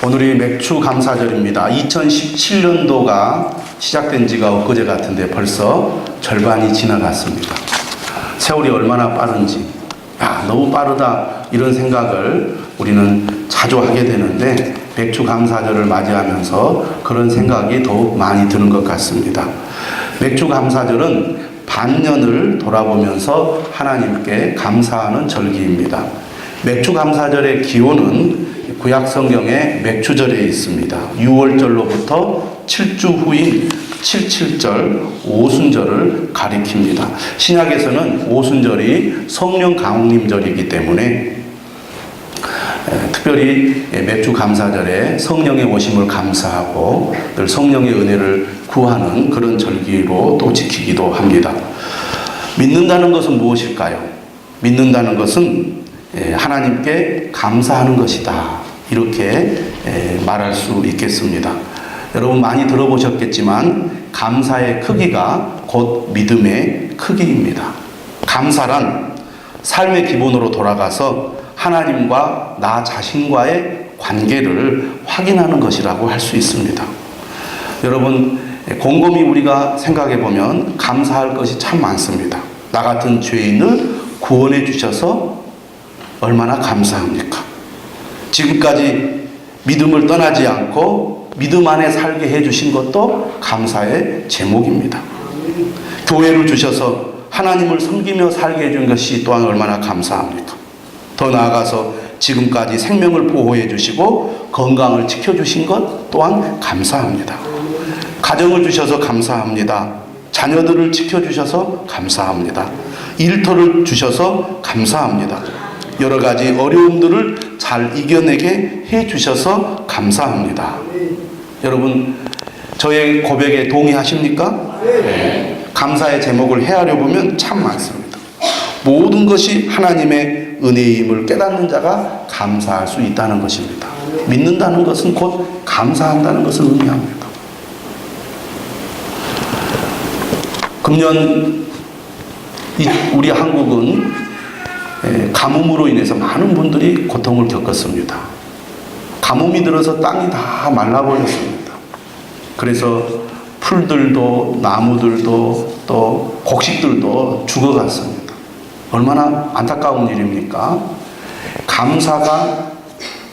오늘이 맥주 감사절입니다. 2017년도가 시작된 지가 엊그제 같은데 벌써 절반이 지나갔습니다. 세월이 얼마나 빠른지, 야, 너무 빠르다, 이런 생각을 우리는 자주 하게 되는데, 맥주 감사절을 맞이하면서 그런 생각이 더욱 많이 드는 것 같습니다. 맥주 감사절은 반년을 돌아보면서 하나님께 감사하는 절기입니다. 맥주 감사절의 기호는 구약 성경에 맥주절에 있습니다. 6월절로부터 7주 후인 77절 오순절을 가리킵니다. 신약에서는 오순절이 성령 강림절이기 때문에 에, 특별히 맥주 감사절에 성령의 오심을 감사하고 늘 성령의 은혜를 구하는 그런 절기로 또 지키기도 합니다. 믿는다는 것은 무엇일까요? 믿는다는 것은 에, 하나님께 감사하는 것이다. 이렇게 에, 말할 수 있겠습니다. 여러분 많이 들어보셨겠지만 감사의 크기가 곧 믿음의 크기입니다. 감사란 삶의 기본으로 돌아가서 하나님과 나 자신과의 관계를 확인하는 것이라고 할 수 있습니다. 여러분, 곰곰이 우리가 생각해 보면 감사할 것이 참 많습니다. 나 같은 죄인을 구원해 주셔서 얼마나 감사합니까? 지금까지 믿음을 떠나지 않고 믿음 안에 살게 해 주신 것도 감사의 제목입니다. 교회를 주셔서 하나님을 섬기며 살게 해준 것이 또한 얼마나 감사합니까? 더 나아가서 지금까지 생명을 보호해 주시고 건강을 지켜주신 것 또한 감사합니다. 가정을 주셔서 감사합니다. 자녀들을 지켜주셔서 감사합니다. 일터를 주셔서 감사합니다. 여러 가지 어려움들을 잘 이겨내게 해 주셔서 감사합니다. 여러분, 저의 고백에 동의하십니까? 네. 감사의 제목을 헤아려 보면 참 많습니다. 모든 것이 하나님의 은혜임을 깨닫는 자가 감사할 수 있다는 것입니다. 믿는다는 것은 곧 감사한다는 것을 의미합니다. 금년 우리 한국은 가뭄으로 인해서 많은 분들이 고통을 겪었습니다. 가뭄이 들어서 땅이 다 말라버렸습니다. 그래서 풀들도 나무들도 또 곡식들도 죽어갔습니다. 얼마나 안타까운 일입니까? 감사가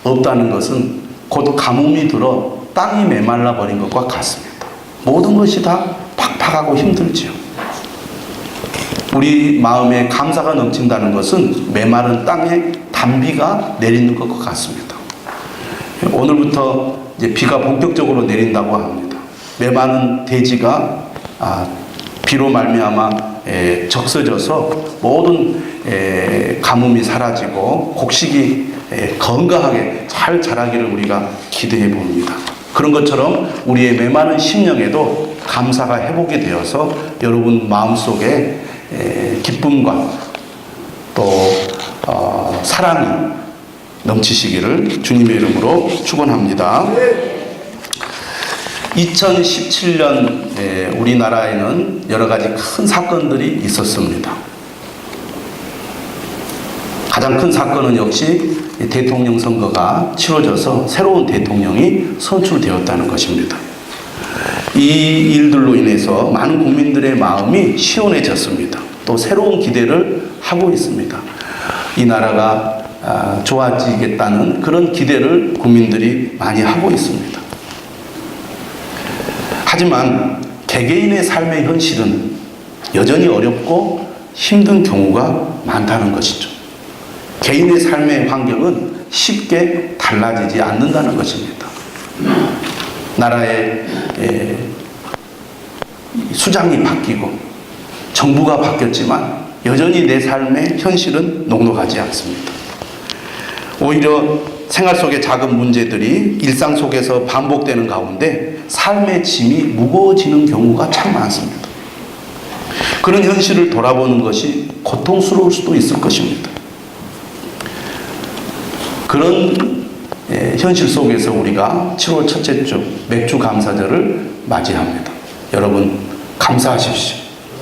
없다는 것은 곧 가뭄이 들어 땅이 메말라 버린 것과 같습니다. 모든 것이 다 팍팍하고 힘들지요. 우리 마음에 감사가 넘친다는 것은 메마른 땅에 단비가 내리는 것과 같습니다. 오늘부터 이제 비가 본격적으로 내린다고 합니다. 메마른 대지가 아, 비로 말미암아 에, 적서져서 모든 에, 가뭄이 사라지고 곡식이 에, 건강하게 잘 자라기를 우리가 기대해 봅니다. 그런 것처럼 우리의 메마른 심령에도 감사가 회복이 되어서 여러분 마음속에 에, 기쁨과 또 어, 사랑이 넘치시기를 주님의 이름으로 축원합니다. 2017년 우리나라에는 여러 가지 큰 사건들이 있었습니다. 가장 큰 사건은 역시 대통령 선거가 치러져서 새로운 대통령이 선출되었다는 것입니다. 이 일들로 인해서 많은 국민들의 마음이 시원해졌습니다. 또 새로운 기대를 하고 있습니다. 이 나라가 아, 좋아지겠다는 그런 기대를 국민들이 많이 하고 있습니다. 하지만 개개인의 삶의 현실은 여전히 어렵고 힘든 경우가 많다는 것이죠. 개인의 삶의 환경은 쉽게 달라지지 않는다는 것입니다. 나라의 수장이 바뀌고 정부가 바뀌었지만 여전히 내 삶의 현실은 녹록하지 않습니다. 오히려 생활 속의 작은 문제들이 일상 속에서 반복되는 가운데 삶의 짐이 무거워지는 경우가 참 많습니다. 그런 현실을 돌아보는 것이 고통스러울 수도 있을 것입니다. 그런 현실 속에서 우리가 7월 첫째 주 맥주 감사절을 맞이합니다. 여러분 감사하십시오.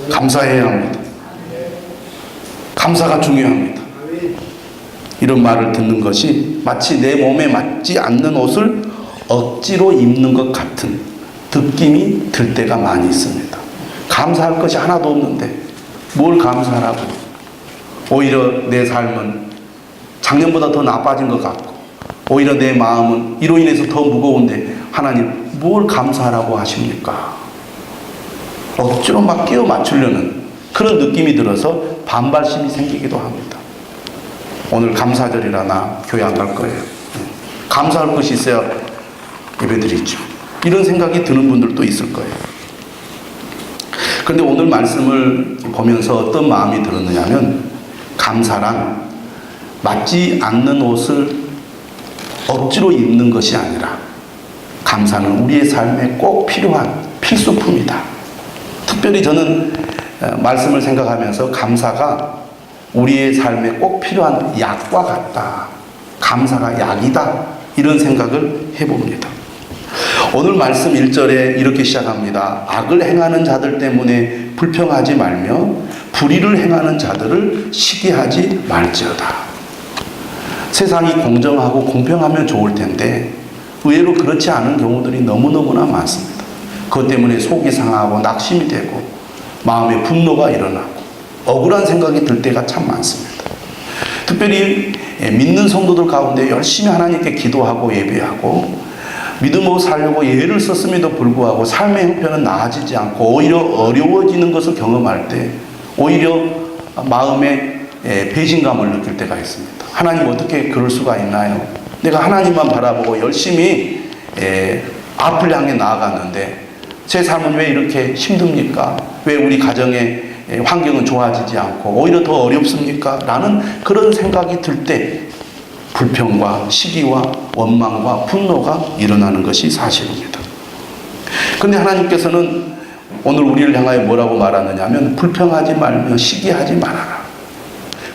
감사해야 합니다. 감사가 중요합니다. 이런 말을 듣는 것이 마치 내 몸에 맞지 않는 옷을 억지로 입는 것 같은 느낌이 들 때가 많이 있습니다. 감사할 것이 하나도 없는데 뭘 감사하라고? 오히려 내 삶은 작년보다 더 나빠진 것 같고 오히려 내 마음은 이로 인해서 더 무거운데 하나님 뭘 감사하라고 하십니까? 억지로 막 끼워 맞추려는 그런 느낌이 들어서 반발심이 생기기도 합니다. 오늘 감사절이라 교회 안 갈 거예요. 감사할 것이 있어야 예배드리죠. 이런 생각이 드는 분들도 있을 거예요. 그런데 오늘 말씀을 보면서 어떤 마음이 들었느냐면 감사란 맞지 않는 옷을 억지로 입는 것이 아니라 감사는 우리의 삶에 꼭 필요한 필수품이다. 특별히 저는 어, 말씀을 생각하면서 감사가 우리의 삶에 꼭 필요한 약과 같다. 감사가 약이다. 이런 생각을 해봅니다. 오늘 말씀 1절에 이렇게 시작합니다. 악을 행하는 자들 때문에 불평하지 말며 불의를 행하는 자들을 시기하지 말지어다. 세상이 공정하고 공평하면 좋을 텐데 의외로 그렇지 않은 경우들이 너무너무나 많습니다. 그것 때문에 속이 상하고 낙심이 되고 마음에 분노가 일어나고 억울한 생각이 들 때가 참 많습니다. 특별히 예, 믿는 성도들 가운데 열심히 하나님께 기도하고 예배하고 믿음으로 살려고 예를 썼음에도 불구하고 삶의 형편은 나아지지 않고 오히려 어려워지는 것을 경험할 때 오히려 마음에 예, 배신감을 느낄 때가 있습니다. 하나님 어떻게 그럴 수가 있나요? 내가 하나님만 바라보고 열심히 예, 앞을 향해 나아갔는데 제 삶은 왜 이렇게 힘듭니까? 왜 우리 가정의 예, 환경은 좋아지지 않고 오히려 더 어렵습니까? 라는 그런 생각이 들 때 불평과 시기와 원망과 분노가 일어나는 것이 사실입니다. 근데 하나님께서는 오늘 우리를 향하여 뭐라고 말하느냐 하면 불평하지 말며 시기하지 말아라.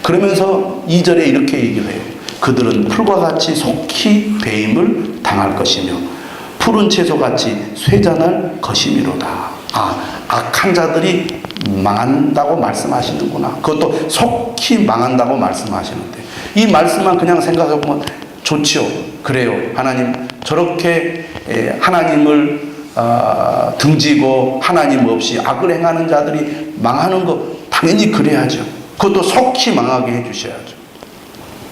그러면서 2절에 이렇게 얘기를 해요. 그들은 풀과 같이 속히 배임을 당할 것이며 푸른 채소같이 쇠잔할 것이미로다. 아, 악한 자들이 망한다고 말씀하시는구나. 그것도 속히 망한다고 말씀하시는데 이 말씀만 그냥 생각해 보면 좋지요. 그래요. 하나님 저렇게 에, 하나님을 아, 등지고 하나님 없이 악을 행하는 자들이 망하는 거 당연히 그래야죠. 그것도 속히 망하게 해주셔야죠.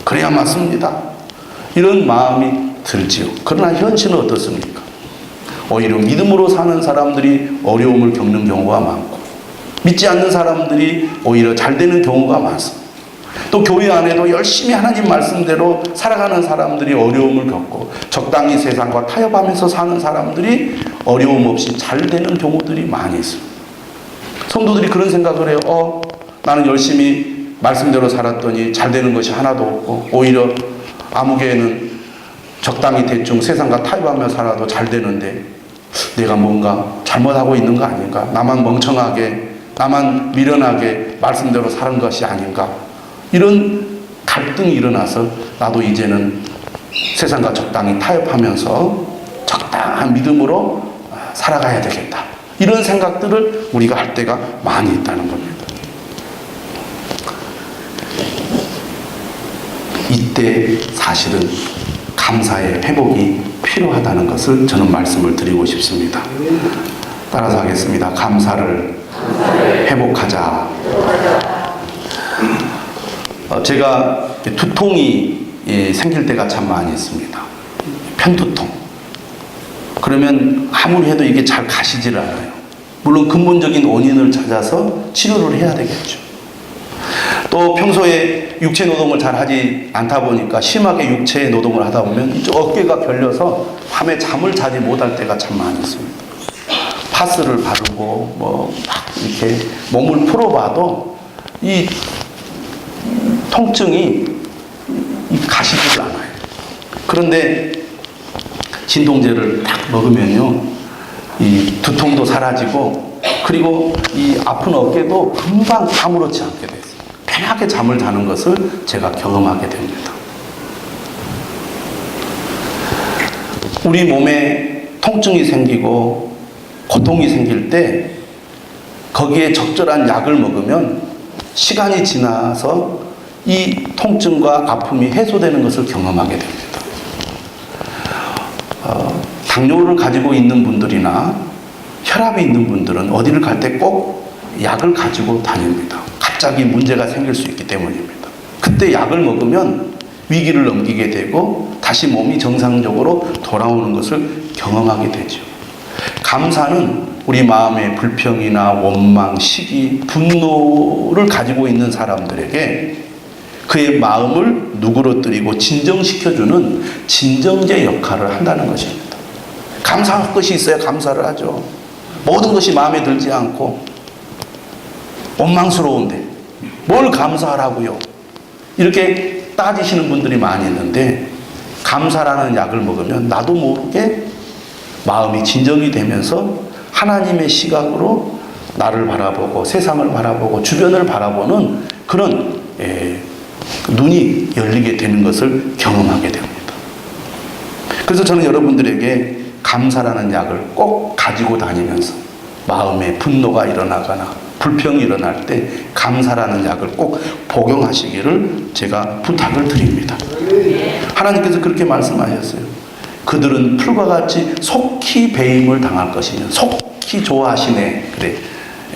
그래야 맞습니다. 이런 마음이 들지요. 그러나 현실은 어떻습니까? 오히려 믿음으로 사는 사람들이 어려움을 겪는 경우가 많고 믿지 않는 사람들이 오히려 잘 되는 경우가 많습니다. 또 교회 안에도 열심히 하나님 말씀대로 살아가는 사람들이 어려움을 겪고 적당히 세상과 타협하면서 사는 사람들이 어려움 없이 잘 되는 경우들이 많이 있습니다. 성도들이 그런 생각을 해요. 어, 나는 열심히 말씀대로 살았더니 잘 되는 것이 하나도 없고 오히려 아무 개는 적당히 대충 세상과 타협하며 살아도 잘 되는데 내가 뭔가 잘못하고 있는 거 아닌가? 나만 멍청하게, 나만 미련하게 말씀대로 사는 것이 아닌가? 이런 갈등이 일어나서 나도 이제는 세상과 적당히 타협하면서 적당한 믿음으로 살아가야 되겠다. 이런 생각들을 우리가 할 때가 많이 있다는 겁니다. 이때 사실은 감사의 회복이 필요하다는 것을 저는 말씀을 드리고 싶습니다. 따라서 하겠습니다. 감사를 회복하자. 어, 제가 두통이 예, 생길 때가 참 많이 있습니다. 편두통. 그러면 아무리 해도 이게 잘 가시질 않아요. 물론 근본적인 원인을 찾아서 치료를 해야 되겠죠. 또 평소에 육체 노동을 잘 하지 않다 보니까 심하게 육체 노동을 하다 보면 어깨가 결려서 밤에 잠을 자지 못할 때가 참 많이 있습니다. 파스를 바르고 뭐막 이렇게 몸을 풀어봐도 이 통증이 가시질 않아요. 그런데 진통제를 딱 먹으면요, 이 두통도 사라지고 그리고 이 아픈 어깨도 금방 아무렇지 않게 돼요. 편하게 잠을 자는 것을 제가 경험하게 됩니다. 우리 몸에 통증이 생기고 고통이 생길 때 거기에 적절한 약을 먹으면 시간이 지나서 이 통증과 아픔이 해소되는 것을 경험하게 됩니다. 어, 당뇨를 가지고 있는 분들이나 혈압이 있는 분들은 어디를 갈 때 꼭 약을 가지고 다닙니다. 갑자기 문제가 생길 수 있기 때문입니다. 그때 약을 먹으면 위기를 넘기게 되고 다시 몸이 정상적으로 돌아오는 것을 경험하게 되죠. 감사는 우리 마음의 불평이나 원망, 시기, 분노를 가지고 있는 사람들에게 그의 마음을 누그러뜨리고 진정시켜주는 진정제 역할을 한다는 것입니다. 감사할 것이 있어야 감사를 하죠. 모든 것이 마음에 들지 않고 원망스러운데 뭘 감사하라고요? 이렇게 따지시는 분들이 많이 있는데 감사라는 약을 먹으면 나도 모르게 마음이 진정이 되면서 하나님의 시각으로 나를 바라보고 세상을 바라보고 주변을 바라보는 그런 예, 눈이 열리게 되는 것을 경험하게 됩니다. 그래서 저는 여러분들에게 감사라는 약을 꼭 가지고 다니면서 마음에 분노가 일어나거나 불평이 일어날 때 감사라는 약을 꼭 복용하시기를 제가 부탁을 드립니다. 하나님께서 그렇게 말씀하셨어요. 그들은 풀과 같이 속히 배임을 당할 것이며 속히 좋아하시네. 그래.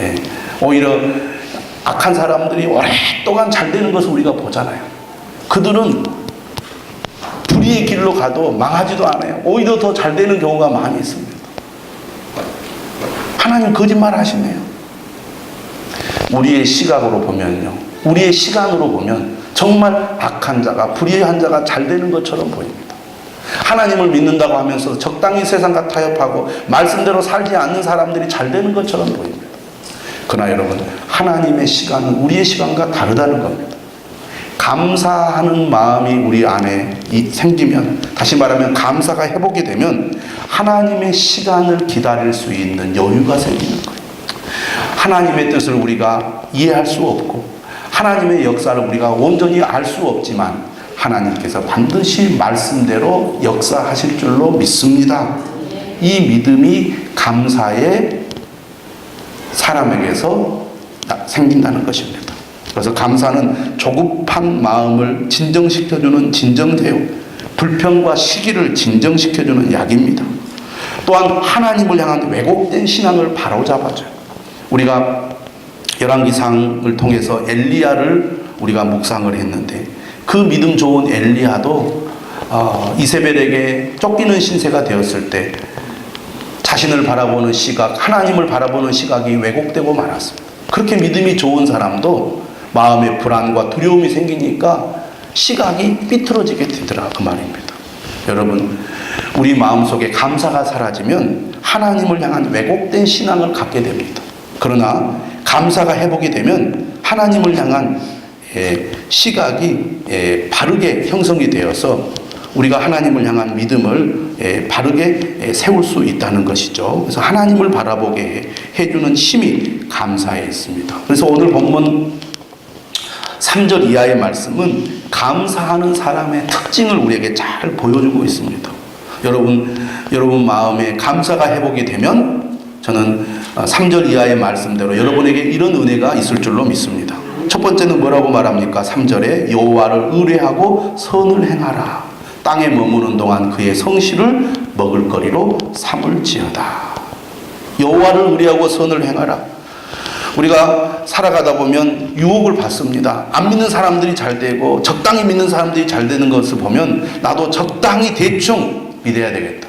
예. 오히려 악한 사람들이 오랫동안 잘 되는 것을 우리가 보잖아요. 그들은 불의의 길로 가도 망하지도 않아요. 오히려 더 잘 되는 경우가 많이 있습니다. 하나님 거짓말 하시네요. 우리의 시각으로 보면요. 우리의 시간으로 보면 정말 악한 자가, 불의한 자가 잘 되는 것처럼 보입니다. 하나님을 믿는다고 하면서 적당히 세상과 타협하고 말씀대로 살지 않는 사람들이 잘 되는 것처럼 보입니다. 그러나 여러분, 하나님의 시간은 우리의 시간과 다르다는 겁니다. 감사하는 마음이 우리 안에 생기면, 다시 말하면 감사가 회복이 되면 하나님의 시간을 기다릴 수 있는 여유가 생기는 거예요. 하나님의 뜻을 우리가 이해할 수 없고, 하나님의 역사를 우리가 온전히 알 수 없지만, 하나님께서 반드시 말씀대로 역사하실 줄로 믿습니다. 이 믿음이 감사의 사람에게서 생긴다는 것입니다. 그래서 감사는 조급한 마음을 진정시켜주는 진정제요. 불평과 시기를 진정시켜주는 약입니다. 또한 하나님을 향한 왜곡된 신앙을 바로잡아줘요. 우리가 열왕기상을 통해서 엘리야를 우리가 묵상을 했는데 그 믿음 좋은 엘리야도 어, 이세벨에게 쫓기는 신세가 되었을 때 자신을 바라보는 시각, 하나님을 바라보는 시각이 왜곡되고 말았습니다. 그렇게 믿음이 좋은 사람도 마음에 불안과 두려움이 생기니까 시각이 삐뚤어지게 되더라 그 말입니다. 여러분, 우리 마음속에 감사가 사라지면 하나님을 향한 왜곡된 신앙을 갖게 됩니다. 그러나 감사가 회복이 되면 하나님을 향한 예, 시각이 예, 바르게 형성이 되어서 우리가 하나님을 향한 믿음을 예, 바르게 세울 수 있다는 것이죠. 그래서 하나님을 바라보게 해주는 힘이 감사에 있습니다. 그래서 오늘 본문 3절 이하의 말씀은 감사하는 사람의 특징을 우리에게 잘 보여주고 있습니다. 여러분, 여러분 마음에 감사가 회복이 되면 저는 3절 이하의 말씀대로 여러분에게 이런 은혜가 있을 줄로 믿습니다. 첫 번째는 뭐라고 말합니까? 3절에 여호와를 의뢰하고 선을 행하라. 땅에 머무는 동안 그의 성실을 먹을 거리로 삼을지어다. 여호와를 의뢰하고 선을 행하라. 우리가 살아가다 보면 유혹을 받습니다. 안 믿는 사람들이 잘 되고 적당히 믿는 사람들이 잘 되는 것을 보면 나도 적당히 대충 믿어야 되겠다.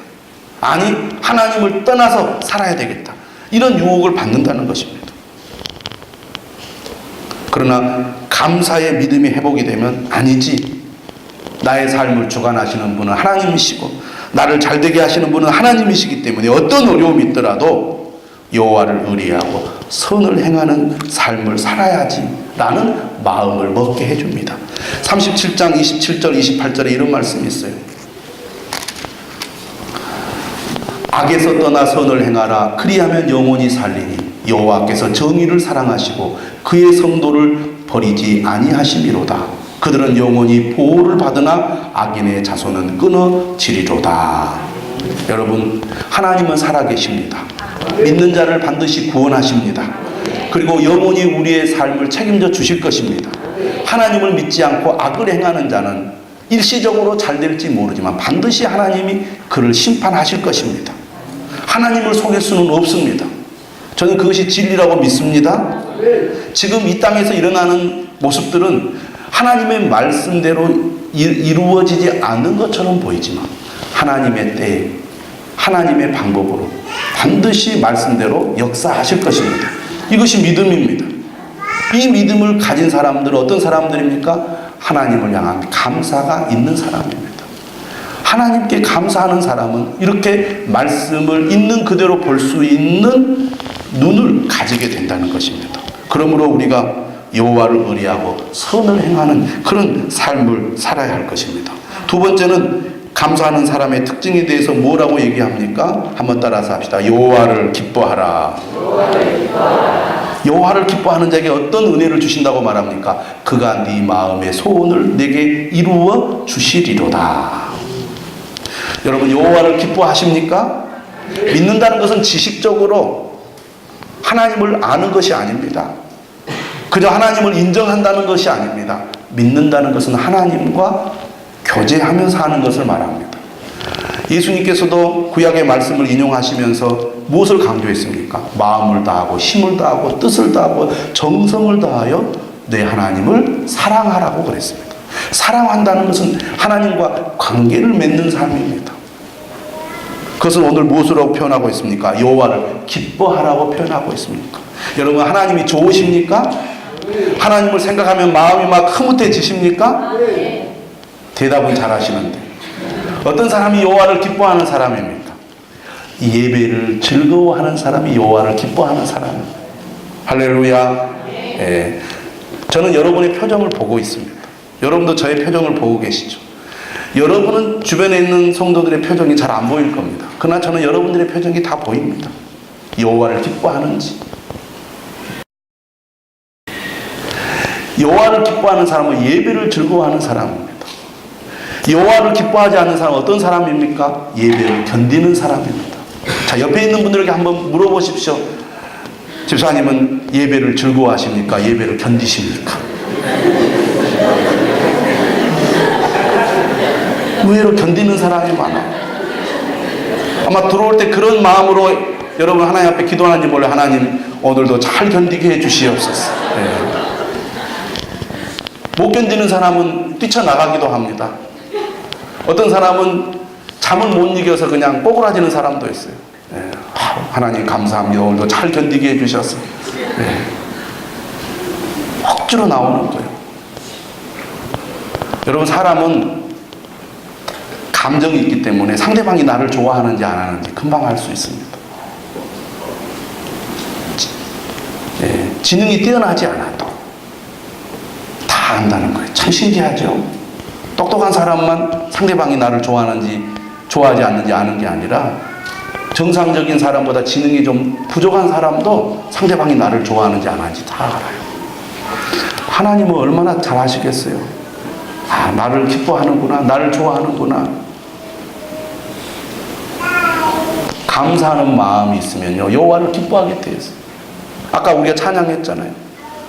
아니 하나님을 떠나서 살아야 되겠다. 이런 유혹을 받는다는 것입니다. 그러나 감사의 믿음이 회복이 되면 아니지. 나의 삶을 주관하시는 분은 하나님이시고 나를 잘되게 하시는 분은 하나님이시기 때문에 어떤 어려움이 있더라도 여호와를 의리하고 선을 행하는 삶을 살아야지 라는 마음을 먹게 해줍니다. 37장 27절 28절에 이런 말씀이 있어요. 악에서 떠나 선을 행하라 그리하면 영원히 살리니 여호와께서 정의를 사랑하시고 그의 성도를 버리지 아니하심이로다. 그들은 영원히 보호를 받으나 악인의 자손은 끊어지리로다. 여러분 하나님은 살아계십니다. 믿는 자를 반드시 구원하십니다. 그리고 영원히 우리의 삶을 책임져 주실 것입니다. 하나님을 믿지 않고 악을 행하는 자는 일시적으로 잘 될지 모르지만 반드시 하나님이 그를 심판하실 것입니다. 하나님을 속일 수는 없습니다. 저는 그것이 진리라고 믿습니다. 지금 이 땅에서 일어나는 모습들은 하나님의 말씀대로 이- 이루어지지 않는 것처럼 보이지만 하나님의 때에 하나님의 방법으로 반드시 말씀대로 역사하실 것입니다. 이것이 믿음입니다. 이 믿음을 가진 사람들은 어떤 사람들입니까? 하나님을 향한 감사가 있는 사람입니다. 하나님께 감사하는 사람은 이렇게 말씀을 있는 그대로 볼 수 있는 눈을 가지게 된다는 것입니다. 그러므로 우리가 여호와를 의리하고 선을 행하는 그런 삶을 살아야 할 것입니다. 두 번째는 감사하는 사람의 특징에 대해서 뭐라고 얘기합니까? 한번 따라서 합시다. 여호와를 기뻐하라. 여호와를 기뻐하는 자에게 어떤 은혜를 주신다고 말합니까? 그가 네 마음의 소원을 내게 이루어 주시리로다. 여러분 여호와를 기뻐하십니까? 믿는다는 것은 지식적으로 하나님을 아는 것이 아닙니다. 그저 하나님을 인정한다는 것이 아닙니다. 믿는다는 것은 하나님과 교제하면서 하는 것을 말합니다. 예수님께서도 구약의 말씀을 인용하시면서 무엇을 강조했습니까? 마음을 다하고 힘을 다하고 뜻을 다하고 정성을 다하여 내 하나님을 사랑하라고 그랬습니다. 사랑한다는 것은 하나님과 관계를 맺는 삶입니다. 그것은 오늘 무엇으로 표현하고 있습니까? 여호와를 기뻐하라고 표현하고 있습니까? 여러분 하나님이 좋으십니까? 하나님을 생각하면 마음이 막 흐뭇해지십니까? 대답은 잘 하시는데 어떤 사람이 여호와를 기뻐하는 사람입니까? 예배를 즐거워하는 사람이 여호와를 기뻐하는 사람입니다. 할렐루야. 예. 저는 여러분의 표정을 보고 있습니다. 여러분도 저의 표정을 보고 계시죠. 여러분은 주변에 있는 성도들의 표정이 잘 안 보일 겁니다. 그러나 저는 여러분들의 표정이 다 보입니다. 여호와를 기뻐하는지. 여호와를 기뻐하는 사람은 예배를 즐거워하는 사람입니다. 여호와를 기뻐하지 않는 사람은 어떤 사람입니까? 예배를 견디는 사람입니다. 자, 옆에 있는 분들에게 한번 물어보십시오. 집사님은 예배를 즐거워하십니까? 예배를 견디십니까? 의외로 견디는 사람이 많아. 아마 들어올 때 그런 마음으로 여러분 하나님 앞에 기도하는지 몰라 하나님 오늘도 잘 견디게 해 주시옵소서. 예. 못 견디는 사람은 뛰쳐나가기도 합니다. 어떤 사람은 잠을 못 이겨서 그냥 꼬꾸라지는 사람도 있어요. 예. 아, 하나님 감사합니다. 오늘도 잘 견디게 해 주셔서. 예. 억지로 나오는 거예요. 여러분, 사람은 감정이 있기 때문에 상대방이 나를 좋아하는지 안 하는지 금방 알 수 있습니다. 예. 지능이 뛰어나지 않아도 다 안다는 거예요. 참 신기하죠? 똑똑한 사람만 상대방이 나를 좋아하는지 좋아하지 않는지 아는 게 아니라 정상적인 사람보다 지능이 좀 부족한 사람도 상대방이 나를 좋아하는지 안 하는지 다 알아요. 하나님은 얼마나 잘 아시겠어요? 아, 나를 기뻐하는구나. 나를 좋아하는구나. 감사하는 마음이 있으면요. 여호와를 기뻐하게 돼 있어요. 아까 우리가 찬양했잖아요.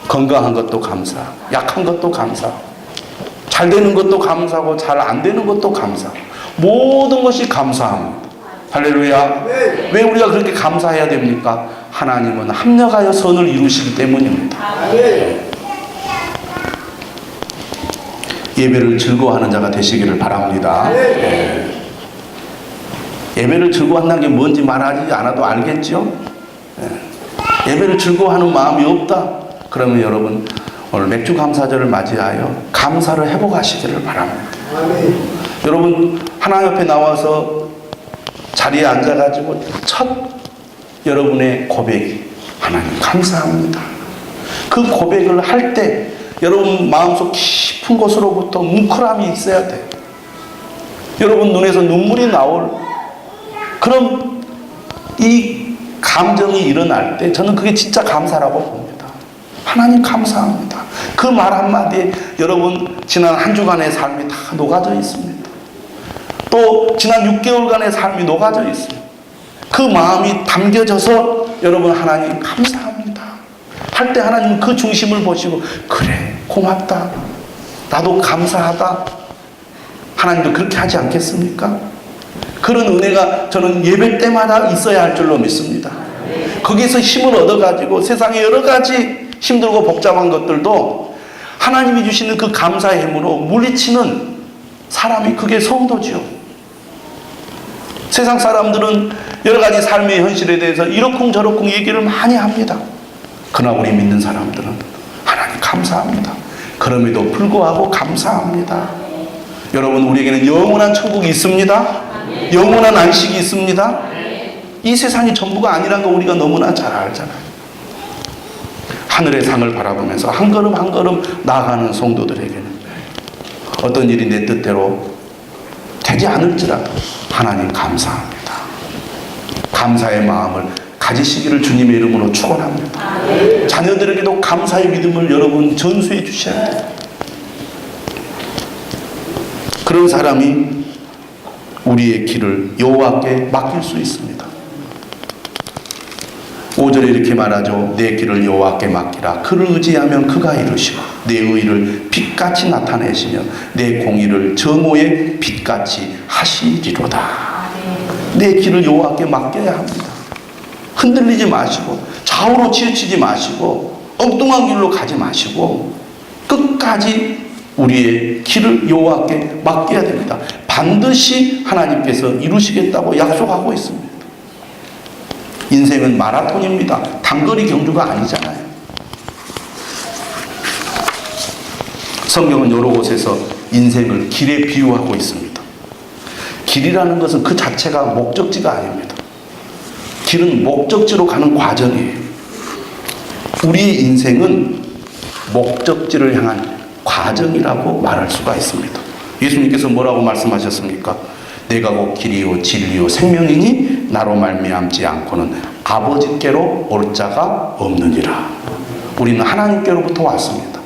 건강한 것도 감사, 약한 것도 감사, 잘 되는 것도 감사하고 잘 안 되는 것도 감사. 모든 것이 감사합니다. 할렐루야. 왜 우리가 그렇게 감사해야 됩니까? 하나님은 합력하여 선을 이루시기 때문입니다. 예배를 즐거워하는 자가 되시기를 바랍니다. 예. 예배를 즐거워한다는 게 뭔지 말하지 않아도 알겠죠? 예. 예배를 즐거워하는 마음이 없다. 그러면 여러분 오늘 맥주 감사절을 맞이하여 감사를 회복하시기를 바랍니다. 여러분 하나님 앞에 나와서 자리에 앉아가지고 첫 여러분의 고백이 하나님 감사합니다. 그 고백을 할 때 여러분 마음속 깊은 곳으로부터 뭉클함이 있어야 돼. 여러분 눈에서 눈물이 나올 그런 이 감정이 일어날 때 저는 그게 진짜 감사라고 봅니다. 하나님 감사합니다. 그 말 한마디에 여러분 지난 한 주간의 삶이 다 녹아져 있습니다. 또 지난 6개월간의 삶이 녹아져 있습니다. 그 마음이 담겨져서 여러분 하나님 감사합니다. 할 때 하나님 그 중심을 보시고 그래 고맙다. 나도 감사하다. 하나님도 그렇게 하지 않겠습니까? 그런 은혜가 저는 예배 때마다 있어야 할 줄로 믿습니다. 거기서 힘을 얻어가지고 세상의 여러 가지 힘들고 복잡한 것들도 하나님이 주시는 그 감사의 힘으로 물리치는 사람이 그게 성도지요. 세상 사람들은 여러 가지 삶의 현실에 대해서 이러쿵저러쿵 얘기를 많이 합니다. 그러나 우리 믿는 사람들은 하나님 감사합니다. 그럼에도 불구하고 감사합니다. 여러분, 우리에게는 영원한 천국이 있습니다. 영원한 안식이 있습니다. 이 세상이 전부가 아니란 거 우리가 너무나 잘 알잖아요. 하늘의 상을 바라보면서 한 걸음 한 걸음 나아가는 성도들에게는 어떤 일이 내 뜻대로 되지 않을지라도 하나님 감사합니다. 감사의 마음을 가지시기를 주님의 이름으로 축원합니다. 자녀들에게도 감사의 믿음을 여러분 전수해 주셔야 돼요. 그런 사람이 우리의 길을 여호와께 맡길 수 있습니다. 5절에 이렇게 말하죠. 내 길을 여호와께 맡기라. 그를 의지하면 그가 이루시고 내 의를 빛같이 나타내시며 내 공의를 정오의 빛같이 하시리로다. 내 길을 여호와께 맡겨야 합니다. 흔들리지 마시고 좌우로 치우치지 마시고 엉뚱한 길로 가지 마시고 끝까지 우리의 길을 여호와께 맡겨야 됩니다. 반드시 하나님께서 이루시겠다고 약속하고 있습니다. 인생은 마라톤입니다. 단거리 경주가 아니잖아요. 성경은 여러 곳에서 인생을 길에 비유하고 있습니다. 길이라는 것은 그 자체가 목적지가 아닙니다. 길은 목적지로 가는 과정이에요. 우리의 인생은 목적지를 향한 과정이라고 말할 수가 있습니다. 예수님께서 뭐라고 말씀하셨습니까? 내가 곧 길이요 진리요 생명이니 나로 말미암지 않고는 아버지께로 올 자가 없느니라. 우리는 하나님께로부터 왔습니다.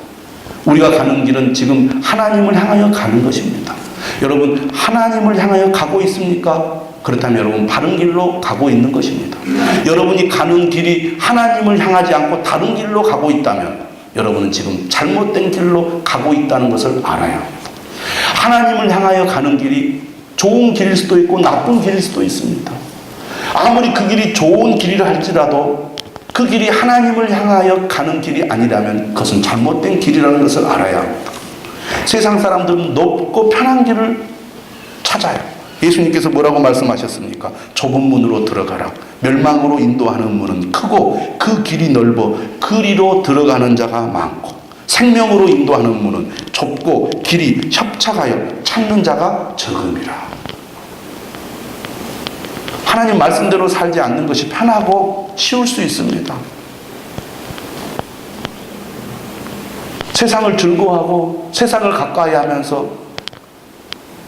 우리가 가는 길은 지금 하나님을 향하여 가는 것입니다. 여러분 하나님을 향하여 가고 있습니까? 그렇다면 여러분 바른 길로 가고 있는 것입니다. 여러분이 가는 길이 하나님을 향하지 않고 다른 길로 가고 있다면 여러분은 지금 잘못된 길로 가고 있다는 것을 합니다. 하나님을 향하여 가는 길이 좋은 길일 수도 있고 나쁜 길일 수도 있습니다. 아무리 그 길이 좋은 길이라 할지라도 그 길이 하나님을 향하여 가는 길이 아니라면 그것은 잘못된 길이라는 것을 알아야 합니다. 세상 사람들은 높고 편한 길을 찾아요. 예수님께서 뭐라고 말씀하셨습니까? 좁은 문으로 들어가라. 멸망으로 인도하는 문은 크고 그 길이 넓어 그리로 들어가는 자가 많고 생명으로 인도하는 문은 좁고 길이 협착하여 찾는 자가 적음이라. 하나님 말씀대로 살지 않는 것이 편하고 쉬울 수 있습니다. 세상을 즐거워하고 세상을 가까이 하면서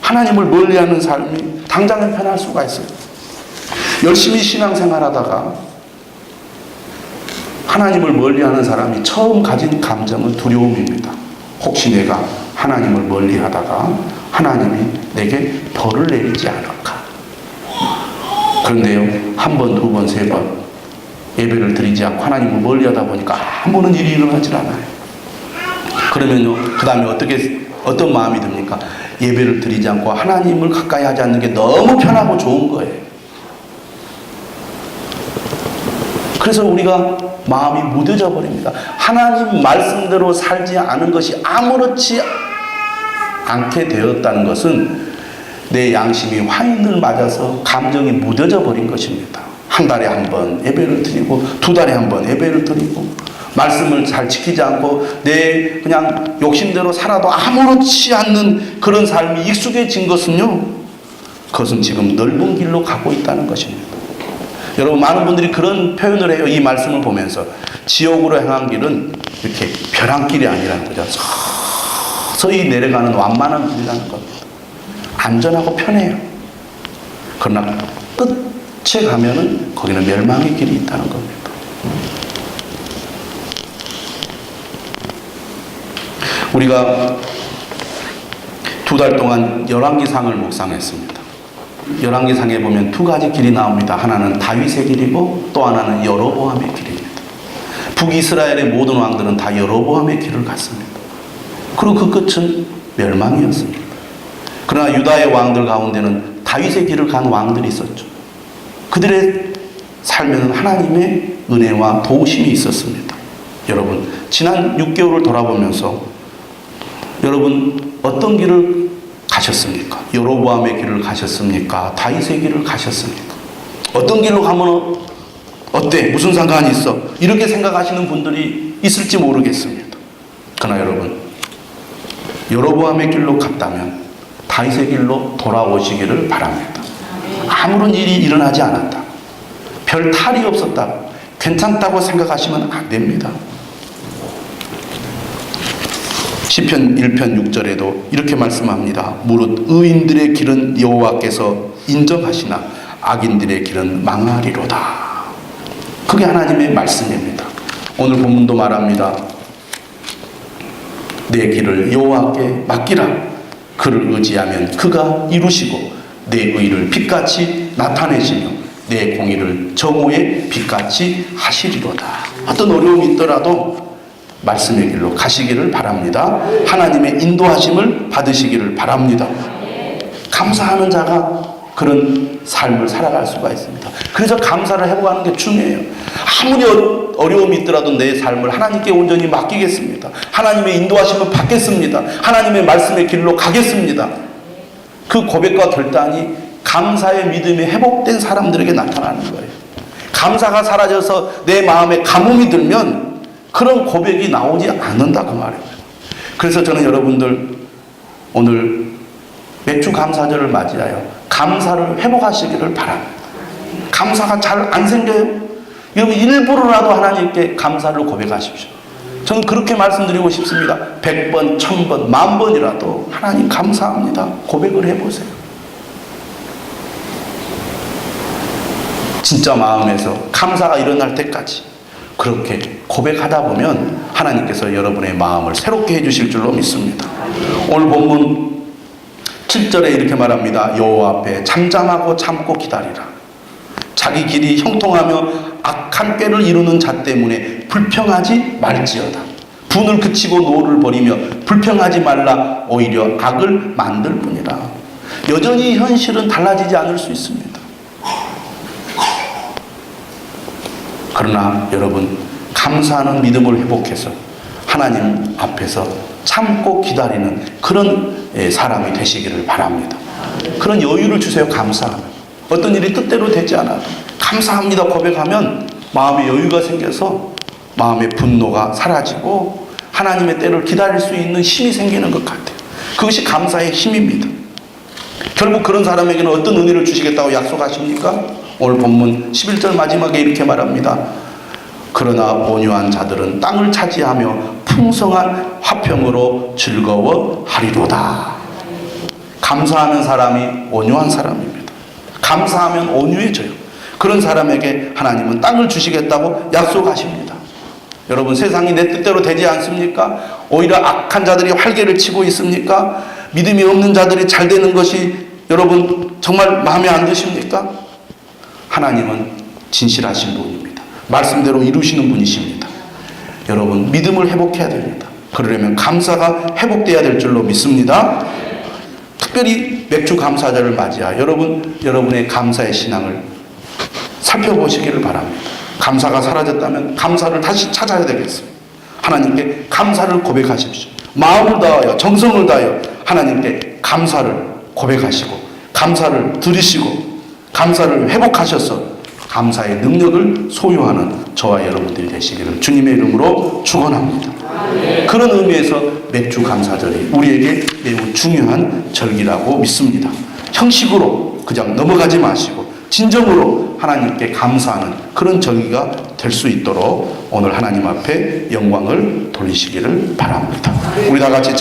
하나님을 멀리 하는 삶이 당장은 편할 수가 있어요. 열심히 신앙생활 하다가 하나님을 멀리하는 사람이 처음 가진 감정은 두려움입니다. 혹시 내가 하나님을 멀리하다가 하나님이 내게 벌을 내리지 않을까? 그런데요, 한 번, 두 번, 세 번 예배를 드리지 않고 하나님을 멀리하다 보니까 아무런 일이 일어나질 않아요. 그러면요, 그 다음에 어떻게 어떤 마음이 듭니까? 예배를 드리지 않고 하나님을 가까이 하지 않는 게 너무 편하고 좋은 거예요. 그래서 우리가 마음이 무뎌져 버립니다. 하나님 말씀대로 살지 않은 것이 아무렇지 않게 되었다는 것은 내 양심이 화인을 맞아서 감정이 무뎌져 버린 것입니다. 한 달에 한 번 예배를 드리고 두 달에 한 번 예배를 드리고 말씀을 잘 지키지 않고 내 그냥 욕심대로 살아도 아무렇지 않는 그런 삶이 익숙해진 것은요. 그것은 지금 넓은 길로 가고 있다는 것입니다. 여러분 많은 분들이 그런 표현을 해요. 이 말씀을 보면서 지옥으로 향한 길은 이렇게 벼랑길이 아니라는 거죠. 서서히 내려가는 완만한 길이라는 겁니다. 안전하고 편해요. 그러나 끝에 가면은 거기는 멸망의 길이 있다는 겁니다. 우리가 두 달 동안 열왕기상을 묵상했습니다. 열왕기상에 보면 두 가지 길이 나옵니다. 하나는 다윗의 길이고 또 하나는 여로보암의 길입니다. 북이스라엘의 모든 왕들은 다 여로보암의 길을 갔습니다. 그리고 그 끝은 멸망이었습니다. 그러나 유다의 왕들 가운데는 다윗의 길을 간 왕들이 있었죠. 그들의 삶에는 하나님의 은혜와 도우심이 있었습니다. 여러분, 지난 6개월을 돌아보면서 여러분 어떤 길을 가셨습니까? 여로보암의 길을 가셨습니까? 다윗의 길을 가셨습니까? 어떤 길로 가면 어때? 무슨 상관이 있어? 이렇게 생각하시는 분들이 있을지 모르겠습니다. 그러나 여러분, 여로보암의 길로 갔다면 다윗의 길로 돌아오시기를 바랍니다. 아무런 일이 일어나지 않았다. 별 탈이 없었다. 괜찮다고 생각하시면 안 됩니다. 시편 1편 6절에도 이렇게 말씀합니다. 무릇 의인들의 길은 여호와께서 인정하시나 악인들의 길은 망하리로다. 그게 하나님의 말씀입니다. 오늘 본문도 말합니다. 내 길을 여호와께 맡기라. 그를 의지하면 그가 이루시고 내 의를 빛같이 나타내시며 내 공의를 정오의 빛같이 하시리로다. 어떤 어려움이 있더라도 말씀의 길로 가시기를 바랍니다. 하나님의 인도하심을 받으시기를 바랍니다. 감사하는 자가 그런 삶을 살아갈 수가 있습니다. 그래서 감사를 해보가는 게 중요해요. 아무리 어- 어려움이 있더라도 내 삶을 하나님께 온전히 맡기겠습니다. 하나님의 인도하심을 받겠습니다. 하나님의 말씀의 길로 가겠습니다. 그 고백과 결단이 감사의 믿음이 회복된 사람들에게 나타나는 거예요. 감사가 사라져서 내 마음에 가뭄이 들면 그런 고백이 나오지 않는다 그 말이에요. 그래서 저는 여러분들 오늘 맥주 감사절을 맞이하여 감사를 회복하시기를 바랍니다. 감사가 잘 안 생겨요? 여러분 일부러라도 하나님께 감사를 고백하십시오. 저는 그렇게 말씀드리고 싶습니다. 100번, 1000번, 만 번이라도 하나님 감사합니다. 고백을 해보세요. 진짜 마음에서 감사가 일어날 때까지 그렇게 고백하다 보면 하나님께서 여러분의 마음을 새롭게 해주실 줄로 믿습니다. 오늘 본문 7절에 이렇게 말합니다. 여호와 앞에 잠잠하고 참고 기다리라. 자기 길이 형통하며 악한 꾀를 이루는 자 때문에 불평하지 말지어다. 분을 그치고 노를 버리며 불평하지 말라 오히려 악을 만들 뿐이라. 여전히 현실은 달라지지 않을 수 있습니다. 그러나 여러분 감사하는 믿음을 회복해서 하나님 앞에서 참고 기다리는 그런 예, 사람이 되시기를 바랍니다. 그런 여유를 주세요. 감사하면 어떤 일이 뜻대로 되지 않아도 감사합니다 고백하면 마음에 여유가 생겨서 마음의 분노가 사라지고 하나님의 때를 기다릴 수 있는 힘이 생기는 것 같아요. 그것이 감사의 힘입니다. 결국 그런 사람에게는 어떤 은혜를 주시겠다고 약속하십니까? 오늘 본문 11절 마지막에 이렇게 말합니다. 그러나 온유한 자들은 땅을 차지하며 풍성한 화평으로 즐거워하리로다. 감사하는 사람이 온유한 사람입니다. 감사하면 온유해져요. 그런 사람에게 하나님은 땅을 주시겠다고 약속하십니다. 여러분 세상이 내 뜻대로 되지 않습니까? 오히려 악한 자들이 활개를 치고 있습니까? 믿음이 없는 자들이 잘 되는 것이 여러분 정말 마음에 안 드십니까? 하나님은 진실하신 분입니다. 말씀대로 이루시는 분이십니다. 여러분 믿음을 회복해야 됩니다. 그러려면 감사가 회복돼야 될 줄로 믿습니다. 특별히 맥주 감사절을 맞이하 여러분 여러분의 감사의 신앙을 살펴보시기를 바랍니다. 감사가 사라졌다면 감사를 다시 찾아야 되겠습니다. 하나님께 감사를 고백하십시오. 마음을 다하여 정성을 다하여 하나님께 감사를 고백하시고 감사를 들으시고 감사를 회복하셔서 감사의 능력을 소유하는 저와 여러분들이 되시기를 주님의 이름으로 축원합니다. 그런 의미에서 맥주 감사절이 우리에게 매우 중요한 절기라고 믿습니다. 형식으로 그냥 넘어가지 마시고 진정으로 하나님께 감사하는 그런 절기가 될 수 있도록 오늘 하나님 앞에 영광을 돌리시기를 바랍니다. 우리 다 같이